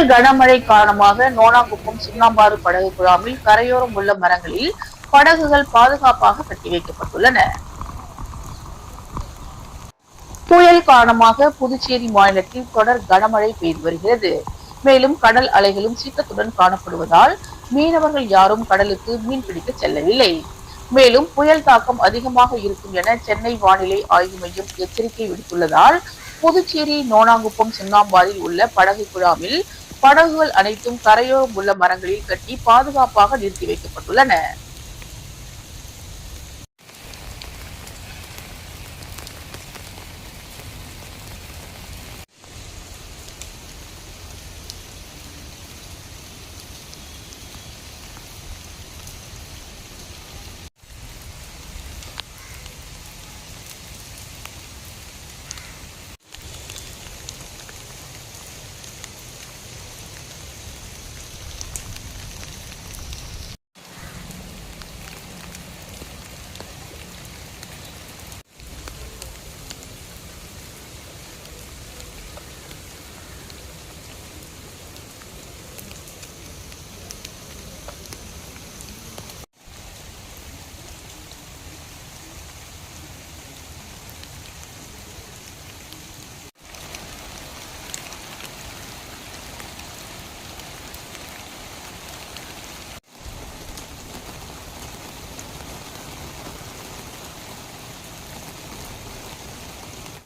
புயல் கனமழை காரணமாக நோனாங்குப்பம் சுண்ணாம்பாறு படகு குழாமில் கரையோரம் உள்ள மரங்களில் படகுகள் பாதுகாப்பாக கட்டி வைக்கப்பட்டுள்ளன. புயல் காரணமாக புதுச்சேரி மாநிலத்தில் தொடர் கனமழை பெய்து வருகிறது. மேலும் கடல் அலைகளும் சீக்கத்துடன் காணப்படுவதால் மீனவர்கள் யாரும் கடலுக்கு மீன் பிடிக்க செல்லவில்லை. மேலும் புயல் தாக்கம் அதிகமாக இருக்கும் என சென்னை வானிலை ஆய்வு மையம் எச்சரிக்கை விடுத்துள்ளதால் புதுச்சேரி நோனாங்குப்பம் சுண்ணாம்பாரில் உள்ள படகு குழாமில் படகுகள் அனைத்தும் கரையோரம் உள்ள மரங்களில் கட்டி பாதுகாப்பாக நிறுத்தி வைக்கப்பட்டுள்ளன.